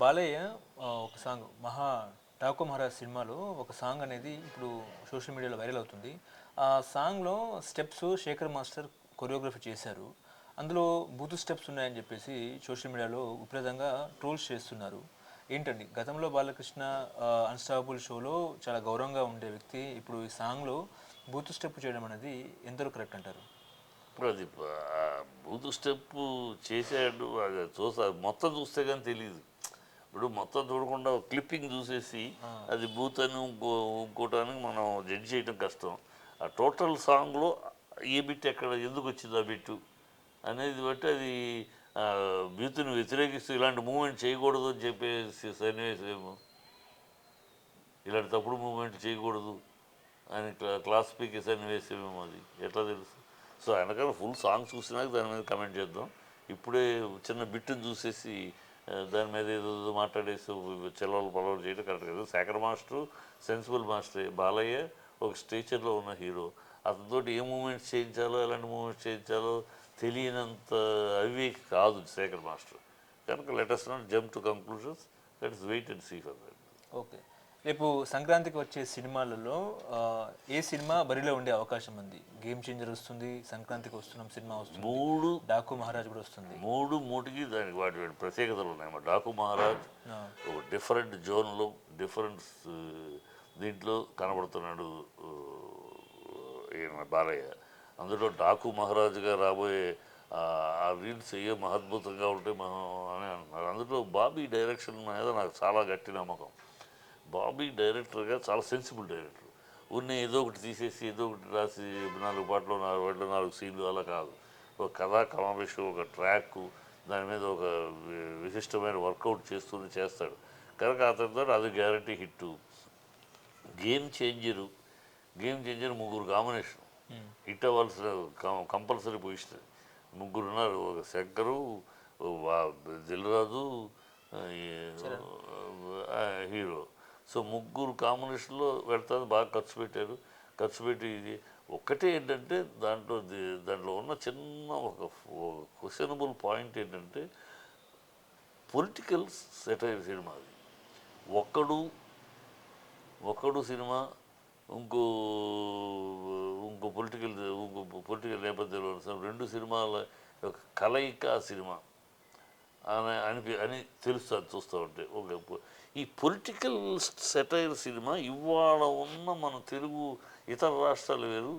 బాలయ్య ఒక సాంగ్ మహా డాకు మహారాజ్ సినిమాలో ఒక సాంగ్ అనేది ఇప్పుడు సోషల్ మీడియాలో వైరల్ అవుతుంది. ఆ సాంగ్లో స్టెప్స్ శేఖర్ మాస్టర్ కొరియోగ్రఫీ చేశారు. అందులో బూతు స్టెప్స్ ఉన్నాయని చెప్పేసి సోషల్ మీడియాలో విపరీతంగా ట్రోల్స్ చేస్తున్నారు. ఏంటండి? గతంలో బాలకృష్ణ అన్స్టాబుల్ షోలో చాలా గౌరవంగా ఉండే వ్యక్తి ఇప్పుడు ఈ సాంగ్లో బూతు స్టెప్ చేయడం అనేది ఎంతవరకు కరెక్ట్ అంటారు? ఇప్పుడు అది బూతు స్టెప్ చేశాడు అది చూసా మొత్తం చూస్తే కానీ తెలియదు ఇప్పుడు మొత్తం చూడకుండా క్లిప్పింగ్ చూసేసి అది బూత్ అని ఇంకో ఇంకోటానికి మనం జడ్జ్ చేయడం కష్టం. ఆ టోటల్ సాంగ్లో ఏ బిట్ ఎక్కడ ఎందుకు వచ్చింది ఆ బిట్టు అనేది బట్టి అది బూత్ని వ్యతిరేకిస్తూ ఇలాంటి మూమెంట్ చేయకూడదు అని చెప్పేసి సన్నివేశం ఏమో. ఇలాంటి తప్పుడు మూమెంట్ చేయకూడదు అని క్లా- క్లాస్ పీకే సన్నివేశమేమో అది. ఎట్లా తెలుసు? సో వెనకాల ఫుల్ సాంగ్ చూసినాక దాని మీద కమెంట్ చేద్దాం. ఇప్పుడే చిన్న బిట్టును చూసేసి దాని మీద ఏదో మాట్లాడేసి చెలవలు పొలవలు చేయడం కరెక్ట్ కాదు. Shekhar master sensible master. Balayya ఒక స్టేచర్లో ఉన్న హీరో. అతనితో ఏ మూమెంట్స్ చేయించాలో ఎలాంటి మూమెంట్స్ చేయించాలో తెలియనంత అవి కాదు శేఖర్ మాస్టర్. కనుక let's not jump to conclusions let's wait and see for that okay రేపు సంక్రాంతికి వచ్చే సినిమాలలో ఏ సినిమా బరిలో ఉండే అవకాశం ఉంది? గేమ్ చేంజర్ వస్తుంది సంక్రాంతికి వస్తున్నాం సినిమా వస్తుంది మూడు డాకు మహారాజ్ కూడా వస్తుంది. మూడు మూటికి దానికి వాటి వాటి ప్రత్యేకతలు ఉన్నాయి. డాకు మహారాజ్ ఒక డిఫరెంట్ జోన్లో డిఫరెంట్ దీంట్లో కనబడుతున్నాడు బాలయ్య. అందులో డాకు మహారాజుగా రాబోయే ఆ, ఆ రీల్స్ ఏ మహద్భుతంగా ఉంటే మనం అని అంటున్నారు. అందులో బాబీ డైరెక్షన్ మీద నాకు చాలా గట్టి నమ్మకం. బాబీ డైరెక్టర్గా చాలా సెన్సిబుల్ డైరెక్టర్. ఉన్న ఏదో ఒకటి తీసేసి ఏదో ఒకటి రాసి నాలుగు పాటలు నాలుగు పాటలు నాలుగు సీన్లు అలా కాదు. ఒక కథా కమావేశం ఒక ట్రాక్ దాని మీద ఒక విశిష్టమైన వర్కౌట్ చేస్తూనే చేస్తాడు. కనుక అతనితో అది guarantee hit. Game changer game changer ముగ్గురు కాంబినేషన్. హిట్ అవ్వాల్సిన కంపల్సరీ పొజిషన్. ముగ్గురు ఉన్నారు ఒక శంకరు దిల్రాజు హీరో. సో ముగ్గురు కాంబినేషన్లో పెడతాను బాగా ఖర్చు పెట్టారు. ఖర్చు పెట్టి ఇది ఒక్కటే ఏంటంటే దాంట్లో దాంట్లో ఉన్న చిన్న ఒక క్వశ్చనబుల్ పాయింట్ ఏంటంటే పొలిటికల్ సెటైర్ సినిమా అది. ఒక్కడు ఒక్కడు సినిమా ఇంకో ఇంకో పొలిటికల్ ఇంకో పొలిటికల్ నేపథ్యంలో ఉన్న రెండు సినిమాల యొక్క కలయిక సినిమా. అని అనిపి అని తెలుస్తుంది చూస్తూ ఉంటే. ఒక ఈ పొలిటికల్ సెటైర్ సినిమా ఇవాళ ఉన్న మన తెలుగు ఇతర రాష్ట్రాలు వేరు.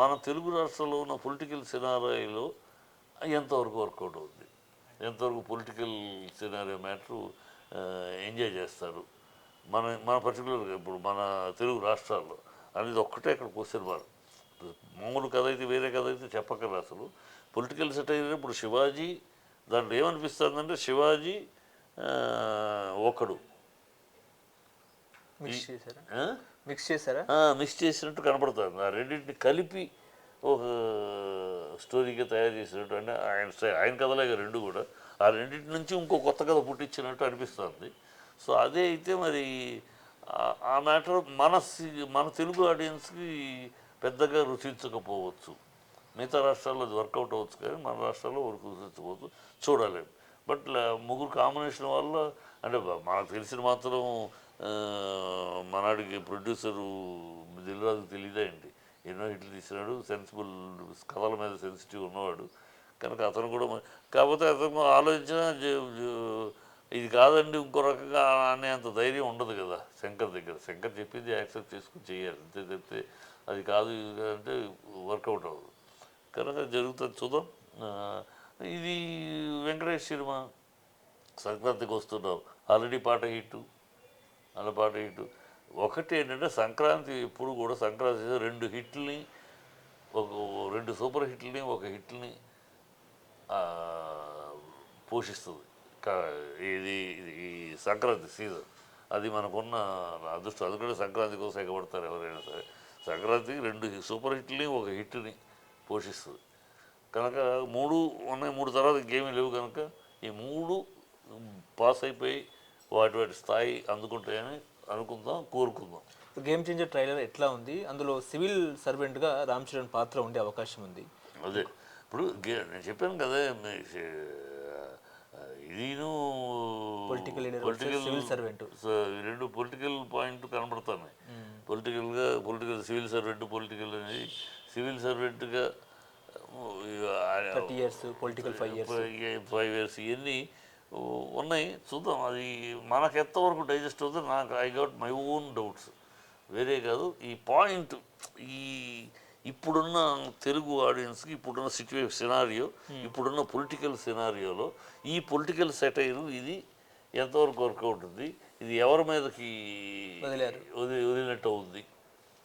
మన తెలుగు రాష్ట్రాల్లో ఉన్న పొలిటికల్ సినారాయిలో ఎంతవరకు వర్కౌట్ అవుతుంది ఎంతవరకు పొలిటికల్ సినారియో మ్యాటరు ఎంజాయ్ చేస్తారు? మన మన పర్టికులర్గా ఇప్పుడు మన తెలుగు రాష్ట్రాల్లో అనేది ఒక్కటే అక్కడ క్వశ్చన్ మార్క్ మామూలు కథ అయితే వేరే కథ అయితే చెప్పక్కర్లేదు అసలు. పొలిటికల్ సెటైర్ ఇప్పుడు శివాజీ దాంట్లో ఏమనిపిస్తుందంటే శివాజీ ఒకడు. మిక్స్ చేశారా? మిక్స్ చేశారా? మిక్స్ చేసినట్టు కనపడుతుంది. ఆ రెండింటిని కలిపి ఒక స్టోరీగా తయారు చేసినట్టు అంటే ఆయన ఆయన కథలేగా రెండు కూడా. ఆ రెండింటి నుంచి ఇంకో కొత్త కథ పుట్టించినట్టు అనిపిస్తుంది. సో అదే అయితే మరి ఆ- మ్యాటర్ మన మన తెలుగు ఆడియన్స్కి పెద్దగా రుచించకపోవచ్చు. మిగతా రాష్ట్రాల్లో అది వర్కౌట్ అవ్వచ్చు కానీ మన రాష్ట్రాల్లో వరకు రుచించకపోవచ్చు. చూడాలి. బట్ ముగ్గురు కాంబినేషన్ వల్ల అంటే మనకు తెలిసిన మాత్రం మనాడికి ప్రొడ్యూసరు దిల్రాజుకు తెలియదే అండి ఎన్నో హిట్లు తీసినాడు. సెన్సిబుల్ కథల మీద సెన్సిటివ్ ఉన్నవాడు. కనుక అతను కూడా కాకపోతే అతను ఆలోచించిన ఇది కాదండి ఇంకో రకంగా అనే అంత ధైర్యం ఉండదు కదా శంకర్ దగ్గర. శంకర్ చెప్పింది యాక్సెప్ట్ చేసుకుని చేయాలి. అంతే చెప్తే అది కాదు అంటే వర్కౌట్ అవ్వదు. కనుక జరుగుతుంది. చూద్దాం. ఇది వెంకటేష్ సినిమా. సంక్రాంతికి వస్తున్నాం. ఆల్రెడీ పాట హిట్టు. అలపాటు ఇటు. హిట్ ఒకటి ఏంటంటే సంక్రాంతి ఎప్పుడు కూడా సంక్రాంతి రెండు హిట్లని ఒక రెండు సూపర్ హిట్లని ఒక హిట్ని పోషిస్తుంది. ఇది ఈ సంక్రాంతి సీజన్. అది మనకున్న అదృష్టం. అందుకంటే సంక్రాంతి కోసం ఎగబడతారు ఎవరైనా సరే. సంక్రాంతికి రెండు సూపర్ హిట్ని ఒక హిట్ని పోషిస్తుంది. కనుక మూడు ఉన్నాయి మూడు తర్వాత ఇంకేమీ లేవు కనుక ఈ మూడు పాస్ అయిపోయి వాటి వాటి స్థాయి అందుకుంటాయని అనుకుందాం కోరుకుందాం. గేమ్ చేంజర్ ట్రైలర్ ఎట్లా ఉంది? అందులో సివిల్ సర్వెంట్గా రామ్ చరణ్ పాత్ర ఉండే అవకాశం ఉంది. అదే. ఇప్పుడు నేను చెప్పాను కదా ఇదిను పొలిటికల్ పొలిటికల్ సివిల్ సర్వెంట్. రెండు పొలిటికల్ పాయింట్ కనబడుతున్నాయి. పొలిటికల్గా పొలిటికల్ సివిల్ సర్వెంట్ పొలిటికల్ అనేది civil సర్వెంట్గా thirty years political five years five years ఇవన్నీ ఉన్నాయి. చూద్దాం. అది మనకు ఎంతవరకు డైజెస్ట్ అవుతుందో నాకు I got my own doubts. వేరే కాదు ఈ పాయింట్ ఈ ఇప్పుడున్న తెలుగు ఆడియన్స్కి ఇప్పుడున్న సిచ్యువేషన్ సినారియో ఇప్పుడున్న పొలిటికల్ సినారియోలో ఈ పొలిటికల్ సెటైర్ ఇది ఎంతవరకు వర్క్ అవుతుంది? ఇది ఎవరి మీదకి. వదిలి వదిలినట్టు అవుతుంది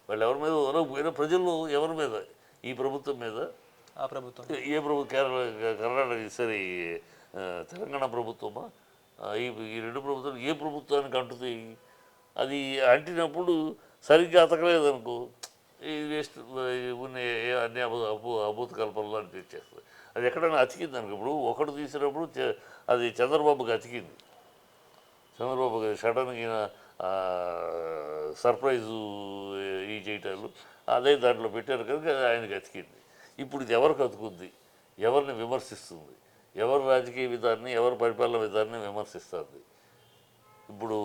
వాళ్ళు ఎవరి మీద పోయినా ప్రజలు ఎవరి మీద? ఈ ప్రభుత్వం మీద? ఆ ప్రభుత్వం. ఏ ప్రభుత్వం? కేరళ కర్ణాటక సరే తెలంగాణ ప్రభుత్వమా? ఈ ఈ రెండు ప్రభుత్వాలు ఏ ప్రభుత్వానికి అంటుతాయి? అది అంటినప్పుడు సరిగ్గా అతకలేదు అనుకో ఈ వేస్ట్ ఉన్న ఏ- అన్ని అభూ అభూ అభూత కల్పనలు అనిపించేస్తుంది అది ఎక్కడైనా అతికింది అనుకో ఇప్పుడు ఒకటి తీసినప్పుడు చ- అది చంద్రబాబుకి అతికింది. చంద్రబాబు సడన్గా ఈయన సర్ప్రైజు ఈ చేయటాలు అదే దాంట్లో పెట్టారు కనుక ఆయనకి అతికింది. ఇప్పుడు ఇది ఎవరికి అతుకుంది? ఎవరిని విమర్శిస్తుంది? ఎవరి రాజకీయ విధాన్ని ఎవరి పరిపాలన విధాన్ని విమర్శిస్తుంది. ఇప్పుడు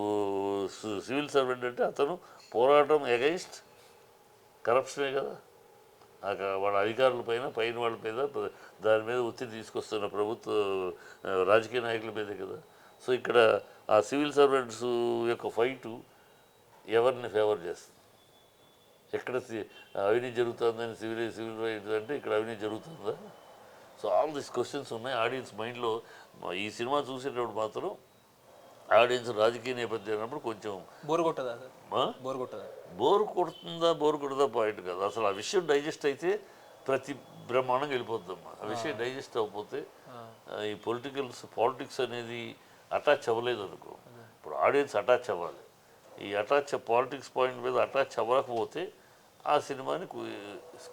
సి- సివిల్ సర్వెంట్ అంటే అతను పోరాటం ఎగైన్స్ట్ కరప్షనే కదా. ఆ వాళ్ళ అధికారుల పైన పైన వాళ్ళ మీద దాని మీద ఒత్తిడి తీసుకొస్తున్న ప్రభుత్వ రాజకీయ నాయకుల మీదే కదా. సో ఇక్కడ ఆ సివిల్ సర్వెంట్స్ యొక్క ఫైటు ఎవరిని ఫేవర్ చేస్తుంది? ఎక్కడ అవినీతి జరుగుతుందని సివిల్ సివిల్ రైట్స్ అంటే ఇక్కడ అవినీతి జరుగుతుందా? సో ఆల్ దిస్ క్వశ్చన్స్ ఉన్నాయి. ఆడియన్స్ మైండ్లో ఈ సినిమా చూసేటప్పుడు మాత్రం ఆడియన్స్ రాజకీయ నేపథ్యం అన్నప్పుడు కొంచెం బోర్ కొట్టదా? బోర్ కొట్టదా? బోర్ కొడుతుందా బోర్ కొడుతుందా పాయింట్ కాదు. అసలు ఆ విషయం డైజెస్ట్ అయితే ప్రతి బ్రహ్మాండంగా వెళ్ళిపోద్దమ్మా ఆ విషయం డైజెస్ట్ అవ్వకపోతే ఈ పొలిటికల్స్ పాలిటిక్స్ అనేది అటాచ్ అవ్వలేదు అనుకో. ఇప్పుడు ఆడియన్స్ అటాచ్ అవ్వాలి. ఈ అటాచ్ పాలిటిక్స్ పాయింట్ మీద అటాచ్ అవ్వకపోతే ఆ సినిమాని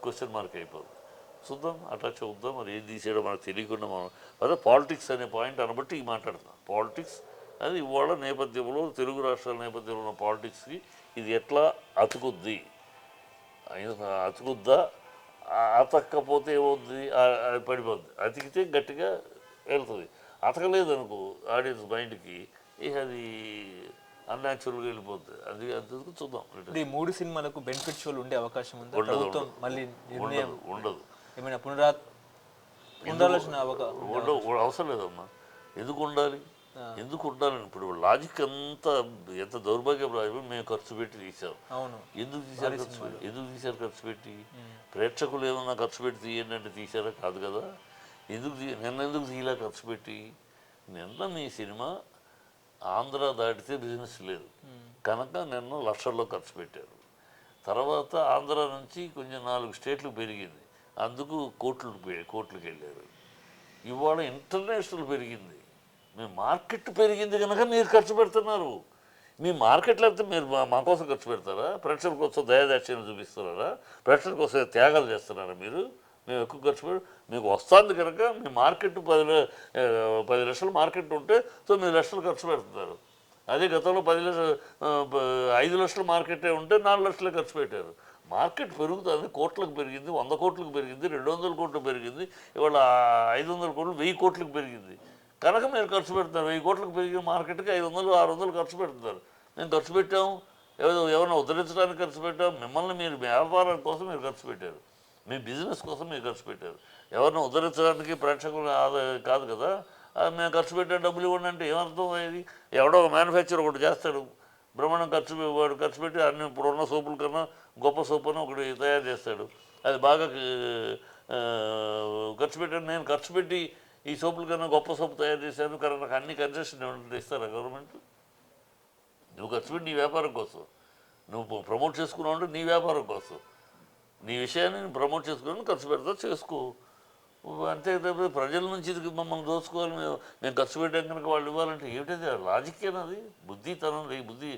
క్వశ్చన్ మార్క్ అయిపోతుంది చూద్దాం అటాచ్ అవుద్దాం మరి ఏం తీసేయడం మనకు తెలియకుండా మనం అదే పాలిటిక్స్ అనే పాయింట్ అనబట్టి ఈ మాట్లాడుతున్నాం పాలిటిక్స్ అది ఇవాళ నేపథ్యంలో తెలుగు రాష్ట్రాల నేపథ్యంలో ఉన్న పాలిటిక్స్కి ఇది ఎట్లా అతుకుద్ది? అతుకుద్దా? అతక్కపోతే అది పడిపోద్ది. అతికితే గట్టిగా వెళ్తుంది. అతకలేదు అనుకో ఆడియన్స్ మైండ్కి ఇక అది అన్యాచురల్గా వెళ్ళిపోద్ది. అది అందుకు చూద్దాం. ఈ మూడు సినిమాలకు బెనిఫిట్ షోలు ఉండే అవకాశం ఉందా? ఉండదు, మళ్ళీ ఉండదు ఉండదు. ఏమైనా పునరా ఉండ అవసరం లేదమ్మా. ఎందుకు ఉండాలి? ఎందుకు ఉండాలని ఇప్పుడు లాజిక్ అంతా ఎంత దౌర్భాగ్యం మేము ఖర్చు పెట్టి తీసాం అవును. ఎందుకు తీశారు ఖర్చు ఎందుకు తీశారు ఖర్చు పెట్టి? ప్రేక్షకులు ఏమన్నా ఖర్చు పెట్టి తీయండి అంటే తీశారా? కాదు కదా. ఎందుకు నిన్న ఎందుకు తీయలే ఖర్చు పెట్టి? నిన్న మీ సినిమా ఆంధ్ర దాటితే బిజినెస్ లేదు. కనుక నిన్న లక్షల్లో ఖర్చు పెట్టారు. తర్వాత ఆంధ్ర నుంచి కొంచెం నాలుగు స్టేట్లు పెరిగింది. అందుకు కోట్లు పె- కోట్లకు వెళ్ళారు. ఇవాళ ఇంటర్నేషనల్ పెరిగింది. మీ మార్కెట్ పెరిగింది కనుక మీరు ఖర్చు పెడుతున్నారు. మీ మార్కెట్ లేకపోతే మీరు మా- కోసం ఖర్చు పెడతారా? ప్రేక్షకుల కోసం దయాదాక్ష్యం చూపిస్తున్నారా? ప్రేక్షకుల కోసం త్యాగాలు చేస్తున్నారా మీరు? మేము ఎక్కువ ఖర్చు పెడు మీకు వస్తుంది కనుక మీ మార్కెట్ పది ల- పది లక్షలు మార్కెట్ ఉంటే తొమ్మిది లక్షలు ఖర్చు పెడుతున్నారు. అదే గతంలో పది లక్షలు ఐదు లక్షల మార్కెటే ఉంటే నాలుగు లక్షలే ఖర్చు పెట్టారు. మార్కెట్ పెరుగుతుంది కోట్లకు పెరిగింది వంద కోట్లకు పెరిగింది రెండు వందల కోట్లు పెరిగింది ఇవాళ ఐదు వందల కోట్లు వెయ్యి కోట్లకు పెరిగింది. కనుక మీరు ఖర్చు పెడతారు వెయ్యి కోట్లకు పెరిగిన మార్కెట్కి ఐదు వందలు ఆరు వందలు ఖర్చు పెడుతున్నారు మేము ఖర్చు పెట్టాము ఏదో ఎవరిని ఉద్ధరించడానికి ఖర్చు పెట్టాము మిమ్మల్ని మీరు వ్యాపారం కోసం మీరు ఖర్చు పెట్టారు. మీ బిజినెస్ కోసం మీరు ఖర్చు పెట్టారు. ఎవరిని ఉద్ధరించడానికి ప్రేక్షకులు కాదు కదా? మేము ఖర్చు పెట్టే డబ్బులు ఇవ్వండి అంటే ఏమర్థం అయ్యేది? ఎవడో ఒక మ్యానుఫ్యాక్చర్ ఒకటి చేస్తాడు. బ్రహ్మాండం ఖర్చు వాడు ఖర్చు పెట్టి అన్ని ఇప్పుడున్న సోపుల కన్నా గొప్ప సూపర్ను ఒకటి తయారు చేస్తాడు. అది బాగా ఖర్చు పెట్టాను. నేను ఖర్చు పెట్టి ఈ సోపుల కన్నా గొప్ప సోపు తయారు చేశాను. కానీ నాకు అన్ని కన్సెషన్ ఏమంటే ఇస్తారా గవర్నమెంట్ నువ్వు ఖర్చు పెట్టి నీ వ్యాపారం కోసం. నువ్వు ప్రమోట్ చేసుకున్నావు అంటే నీ వ్యాపారం కోసం. నీ విషయాన్ని నేను ప్రమోట్ చేసుకుని ఖర్చు పెడతా చేసుకో. అంతే తప్ప ప్రజల నుంచి ఇది మమ్మల్ని దోచుకోవాలి. మేము మేము ఖర్చు పెట్టాం కనుక వాళ్ళు ఇవ్వాలంటే ఏమిటది? లాజిక్ అది. బుద్ధితనం లేదు బుద్ధి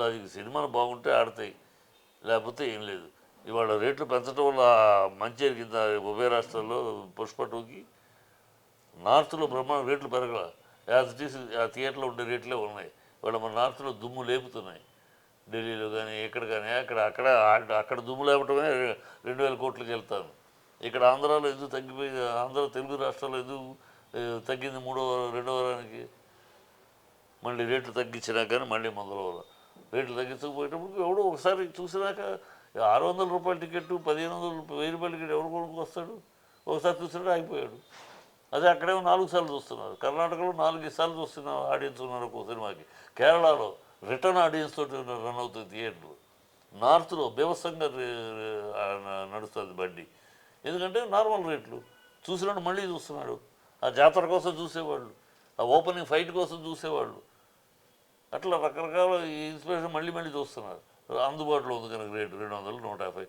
లాజిక్ సినిమాలు బాగుంటే ఆడతాయి. లేకపోతే ఏం లేదు. ఇవాళ రేట్లు పెంచడం వల్ల మంచి కింద ఉభయ రాష్ట్రాల్లో పుష్ప టూకి నార్త్లో బ్రహ్మాండ రేట్లు పెరగల. యాజ్ ఇట్ ఈస్ ఆ థియేటర్లో ఉండే రేట్లే ఉన్నాయి. ఇవాళ మన నార్త్లో దుమ్ము లేపుతున్నాయి. ఢిల్లీలో కానీ ఎక్కడ కానీ అక్కడ అక్కడ అక్కడ దుమ్ము లేపటమే రెండు వేల కోట్లకి వెళ్తాను. ఇక్కడ ఆంధ్రాలో ఎందుకు తగ్గిపోయింది ఆంధ్ర తెలుగు రాష్ట్రాల్లో ఎందుకు తగ్గింది మూడో రెండో వారానికి? మళ్ళీ రేట్లు తగ్గించినా కానీ మళ్ళీ మొదలు రేట్లు తగ్గించకపోయేటప్పుడు ఎవడో ఒకసారి చూసినాక ఆరు వందల రూపాయల టికెట్ పదిహేను వందల వెయ్యి రూపాయల టికెట్ ఎవరు కొనుక్కు వస్తాడు ఒకసారి చూసినాడు ఆగిపోయాడు. అదే అక్కడేమో నాలుగు సార్లు చూస్తున్నారు. కర్ణాటకలో నాలుగు సార్లు చూస్తున్న ఆడియన్స్ ఉన్నారు ఒక సినిమాకి. కేరళలో రిటర్న్ ఆడియన్స్ తోటి రన్ అవుతుంది థియేటర్లు నార్త్లో బీభత్సంగా నడుస్తుంది బండి. ఎందుకంటే నార్మల్ రేట్లు చూసినాడు మళ్ళీ చూస్తున్నాడు. ఆ జాతర కోసం చూసేవాళ్ళు. ఆ ఓపెనింగ్ ఫైట్ కోసం చూసేవాళ్ళు. అట్లా రకరకాల ఇన్స్పిరేషన్ మళ్ళీ మళ్ళీ చూస్తున్నారు. అందుబాటులో ఉంది కనుక రేటు రెండు వందలు నూట యాభై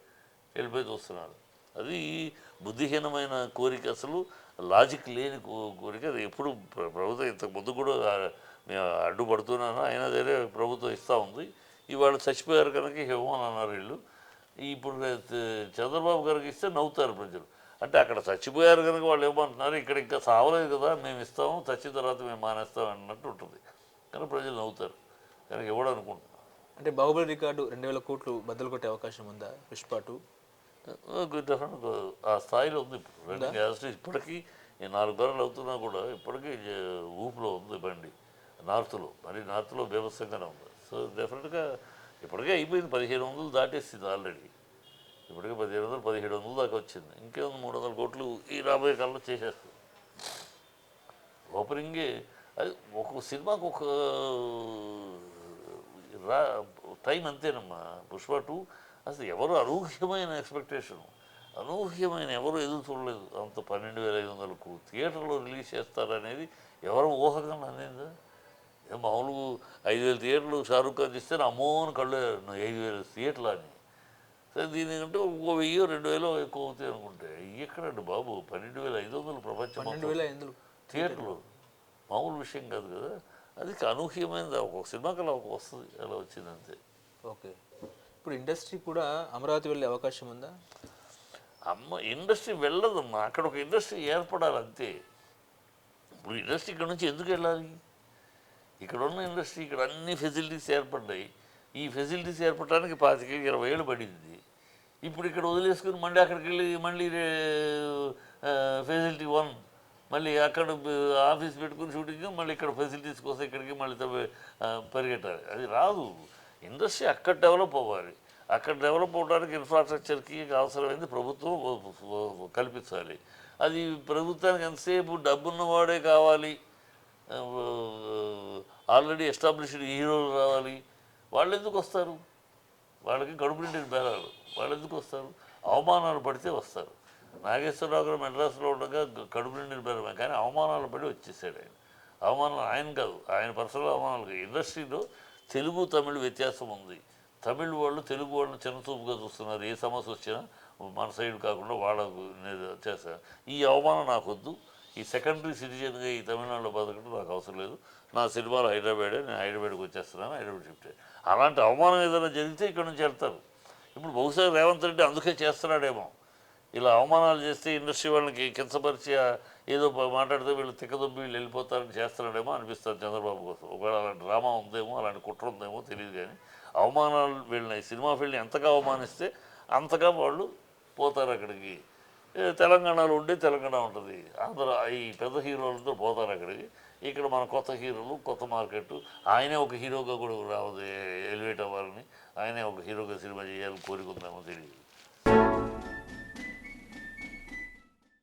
వెళ్ళిపోయి చూస్తున్నారు. అది బుద్ధిహీనమైన కోరిక అసలు లాజిక్ లేని కో- కోరిక. అది ఎప్పుడు ప్రభుత్వం ఇంతకు ముందు కూడా మేము అడ్డుపడుతున్నాను. అయినా సరే ప్రభుత్వం ఇస్తూ ఉంది. ఇవాళ చచ్చిపోయారు కనుక ఇవ్వమని అన్నారు వీళ్ళు. ఇప్పుడు చంద్రబాబు గారికి ఇస్తే నవ్వుతారు ప్రజలు. అంటే అక్కడ చచ్చిపోయారు కనుక వాళ్ళు ఏమంటున్నారు ఇక్కడ ఇంకా సావలేదు కదా మేము ఇస్తాము. చచ్చిన తర్వాత మేము మానేస్తాం అన్నట్టు ఉంటుంది. కానీ ప్రజలు నవ్వుతారు. కనుక అనుకుంటున్నాను అంటే బాహుబలి రికార్డు రెండు వేల కోట్లు బద్దలు కొట్టే అవకాశం ఉందా పుష్ప టూ? డెఫినెట్ ఆ స్థాయిలో ఉంది ఇప్పుడు. రెండు గ్యాస్ ఇప్పటికీ ఈ నాలుగు బర్రెలు అవుతున్నా కూడా ఇప్పటికీ ఊపులో ఉంది బండి. నార్త్లో మరి నార్త్లో బీభత్సంగానే ఉంది. సో డెఫినెట్గా ఇప్పటికే అయిపోయింది. పదిహేను వందలు దాటేసింది ఆల్రెడీ ఇప్పటికే పదిహేను వందలు పదిహేడు వందలు దాకా వచ్చింది. ఇంకేముంది? మూడు వందల కోట్లు ఈ రాబోయే కాలంలో చేసేస్తుంది ఓపెనింగే అది ఒక సినిమాకు ఒక రా టైం అంతేనమ్మా పుష్ప టూ అసలు ఎవరు అనూహ్యమైన ఎక్స్పెక్టేషన్ అనూహ్యమైన ఎవరు ఎదురు చూడలేదు అంత పన్నెండు వేల ఐదు వందలకు థియేటర్లో రిలీజ్ చేస్తారనేది ఎవరు ఊహగా అనేదా ఏ మామూలు ఐదు వేల థియేటర్లు షారూఖ్ ఖాన్ ఇస్తే అమ్మో అని కళ్ళు ఐదు వేల థియేటర్లు అని సరే దీనికంటే ఇంకో వెయ్యి రెండు వేలు ఎక్కువ అవుతాయి అనుకుంటే ఎక్కడండి బాబు పన్నెండు వేల ఐదు వందలు ప్రపంచం థియేటర్లో మామూలు విషయం కాదు కదా. అది అనూహ్యమైనది ఒక సినిమాకి అలా ఒక వస్తుంది. అలా వచ్చింది అంతే ఓకే. ఇప్పుడు ఇండస్ట్రీ కూడా అమరావతి వెళ్ళే అవకాశం ఉందా? అమ్మ ఇండస్ట్రీ వెళ్ళదమ్మా అక్కడ ఒక ఇండస్ట్రీ ఏర్పడాలి అంతే. ఇప్పుడు ఇండస్ట్రీ ఇక్కడ నుంచి ఎందుకు వెళ్ళాలి? ఇక్కడ ఉన్న ఇండస్ట్రీ ఇక్కడ అన్ని ఫెసిలిటీస్ ఏర్పడ్డాయి. ఈ ఫెసిలిటీస్ ఏర్పడడానికి పాతిక ఇరవై ఏళ్ళు పడింది. ఇప్పుడు ఇక్కడ వదిలేసుకుని మళ్ళీ అక్కడికి వెళ్ళి మళ్ళీ ఫెసిలిటీ వన్ మళ్ళీ అక్కడ ఆఫీస్ పెట్టుకుని షూటింగ్ మళ్ళీ ఇక్కడ ఫెసిలిటీస్ కోసం ఇక్కడికి మళ్ళీ పరిగెట్టాలి. అది రాదు. ఇండస్ట్రీ అక్కడ డెవలప్ అవ్వాలి. అక్కడ డెవలప్ అవడానికి ఇన్ఫ్రాస్ట్రక్చర్కి అవసరమైంది ప్రభుత్వం కల్పించాలి. అది ప్రభుత్వానికి ఎంతసేపు డబ్బున్నవాడే కావాలి. ఆల్రెడీ ఎస్టాబ్లిష్డ్ హీరోలు రావాలి. వాళ్ళు ఎందుకు వస్తారు? వాళ్ళకి కడుపు నిండిన బేరాలు. వాళ్ళు ఎందుకు వస్తారు? అవమానాలు పడితే వస్తారు. నాగేశ్వరరావు గారు మెడ్రాస్లో ఉండగా కడుపు నిండిన బేరమే కానీ అవమానాలు పడి వచ్చేసాడు ఆయన. అవమానాలు ఆయన కాదు ఆయన పర్సనల్ అవమానాలు కాదు. ఇండస్ట్రీలో తెలుగు తమిళ వ్యత్యాసం ఉంది. తమిళ్ వాళ్ళు తెలుగు వాళ్ళని చిన్నచూపుగా చూస్తున్నారు. ఏ సమస్య వచ్చినా మన సైడ్ కాకుండా వాళ్ళకు చేస్తారు. ఈ అవమానం నాకు వద్దు ఈ సెకండరీ సిటిజన్గా ఈ తమిళనాడులో బతకడం నాకు అవసరం లేదు. నా సినిమాలు హైదరాబాదే నేను హైదరాబాద్కి వచ్చేస్తున్నాను హైదరాబాద్ షిఫ్ట్. అలాంటి అవమానం ఏదైనా జరిగితే ఇక్కడ నుంచి వెళ్తారు. ఇప్పుడు బహుశా రేవంత్ రెడ్డి అందుకే చేస్తున్నాడేమో. ఇలా అవమానాలు చేస్తే ఇండస్ట్రీ వాళ్ళకి కించపరిచి ఏదో మాట్లాడితే వీళ్ళు తిక్కదొబ్బి వీళ్ళు వెళ్ళిపోతారని చేస్తున్నాడేమో అనిపిస్తారు చంద్రబాబు కోసం. ఒకవేళ అలాంటి డ్రామా ఉందేమో అలాంటి కుట్ర ఉందేమో తెలియదు కానీ అవమానాలు వీళ్ళని సినిమా ఫీల్డ్ని ఎంతగా అవమానిస్తే అంతగా వాళ్ళు పోతారు అక్కడికి. తెలంగాణలో ఉంటే తెలంగాణ ఉంటుంది. ఆంధ్ర ఈ పెద్ద హీరోలతో పోతారు అక్కడికి. ఇక్కడ మన కొత్త హీరోలు కొత్త మార్కెట్ ఆయనే ఒక హీరోగా కూడా రావద్దు ఎలివేట్ అవ్వాలని. ఆయనే ఒక హీరోగా సినిమా చేయాలని కోరిక ఉందేమో తెలియదు.